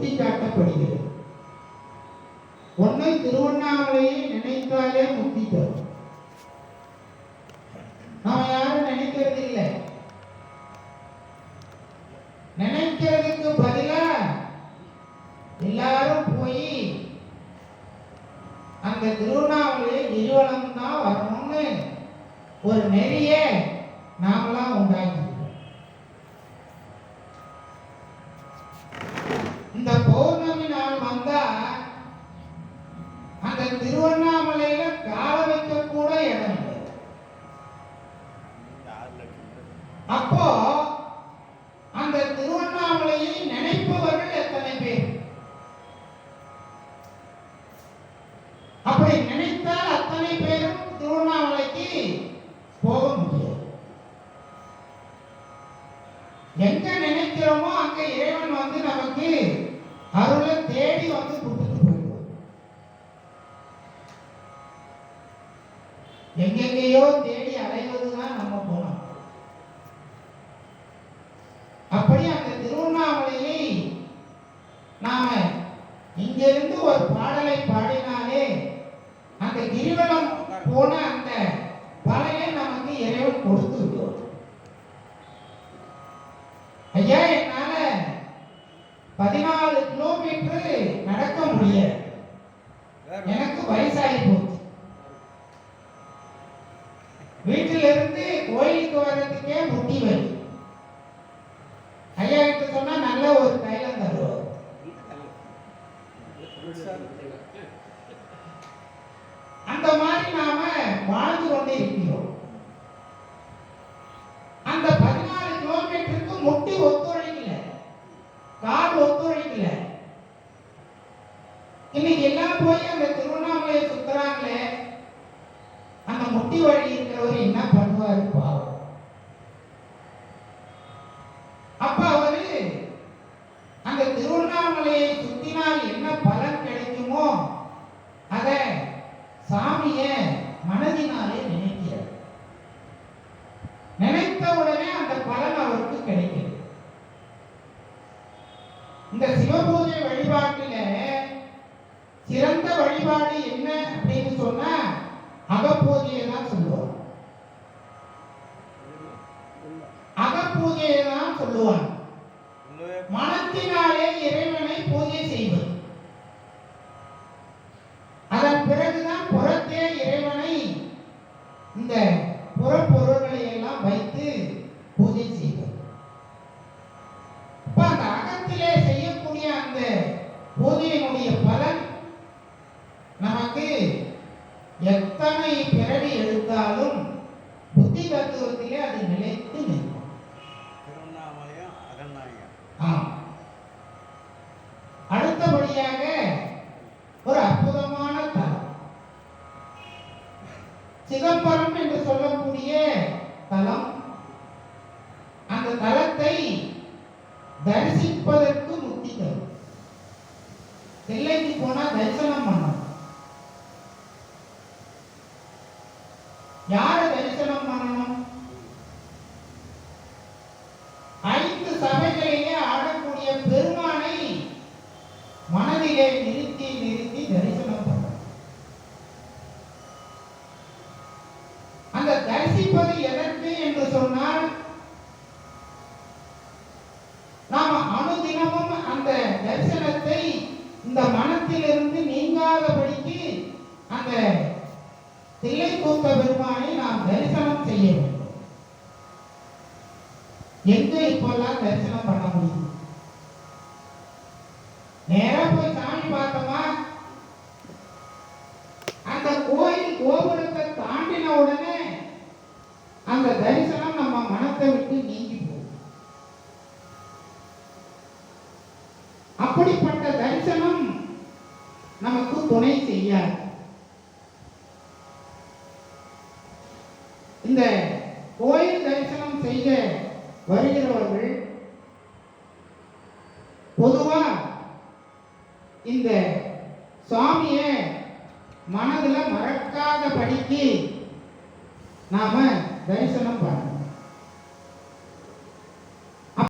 சுட்டிக்காட்டப்படுகிறது. ஒன்றை திருவண்ணாமலையை நினைத்தாலே முக்தி தரும். நாம யாரும் நினைக்கிறது இல்லை நினைக்கிறதுக்கு பதிலா எல்லாரும் போய் அந்த திருவண்ணாமலையை கிரிவலம் தான் வரணும்னு ஒரு நெறிய நாமெல்லாம் உண்டாக்கி வந்தா அந்த திருவண்ணாமலையில காவல் வைக்க கூட இடம் இல்லை அப்போ அந்த திருவண்ணாமலையை நினைப்பவர்கள் எத்தனை பேர் அப்படி நினைத்தால் அத்தனை பேரும் திருவண்ணாமலைக்கு போக முடியாது எங்க நினைக்கிறோமோ அங்க இறைவன் வந்து நமக்கு அருளை தேடி வந்து கொடுத்துட்டு போயிடுவார் எங்கெங்கேயோ தேடி அடைவதுதான் நம்ம போனோம் அப்படி அந்த திருவண்ணாமலையை நாம இங்கிருந்து ஒரு பாடலை பாடினாலே அந்த கிரிவலம் போன அந்த பலனை நமக்கு இறைவன் கொடுத்து விட்டோம் ஐயா என்னால பதினாலு கிலோமீட்டர் நடக்க முடியாது எனக்கு வயசாகி போச்சு. வீட்டிலிருந்து கோயிலுக்கு வர்றதுக்கே முட்டி வலி. ஐயா கிட்ட சொன்னா நல்ல ஒரு தைலம் தருவார். அந்த மாதிரி நாம வாழ்ந்து apoiamento சிறந்த வழிபாடு என்ன அப்படின்னு சொன்னா அகப்பூஜையை தான் சொல்லுவாங்க. அகப்பூஜையை தான் சொல்லுவாங்க. மனத்தினாலே இறைவனை பூஜை செய்வது. அதன் பிறகுதான் புறத்தே இறைவனை இந்த புறப்பொருள்களை எல்லாம் வைத்து பூஜை செய்வது அப்ப அந்த அகத்திலே செய்யக்கூடிய அந்த பூஜையினுடைய பலன் நமக்கு எத்தனை பிறவி எடுத்தாலும் புத்தி தத்துவத்திலே அது நிலைத்து நிற்கும். அடுத்தபடியாக ஒரு அற்புதமான தலம். சிதம்பரம் என்று சொல்லக்கூடிய தலம். அந்த தலத்தை தரிசிப்பதற்கு முக்தி தரும். தில்லைக்கு போனா தரிசனம் பண்ணணும் யாரை தரிசனம் பண்ணணும்? ஐந்து சபைகளிலே ஆடக்கூடிய பெருமானை மனதிலே நிறுத்தி நிறுத்தி தரிசனம் பண்ணணும். அந்த தரிசிப்பது எதற்கு என்று சொன்னால் நாம் அனுதினமும் அந்த தரிசனத்தை இந்த மனத்திலிருந்து நீங்காதபடிக்கு அந்த கூத்த பெருமானை நாம் தரிசனம் செய்ய வேண்டும். எங்க இப்பெல்லாம் தரிசனம் பண்ண முடியும்? நேரா போய் சாமி பார்த்தோமா? அந்த கோயில் கோபுரத்தை தாண்டின உடனே அந்த தரிசனம் நம்ம மனத்தை விட்டு நீங்கி போகும். அப்படிப்பட்ட தரிசனம் நமக்கு துணை செய்யாது. இந்த கோயில் தரிசனம் செய்ய வருகிறவர்கள் பொதுவா இந்த சுவாமிய மனதில் மறக்காத படிக்கு நாம தரிசனம் பண்ணணும்.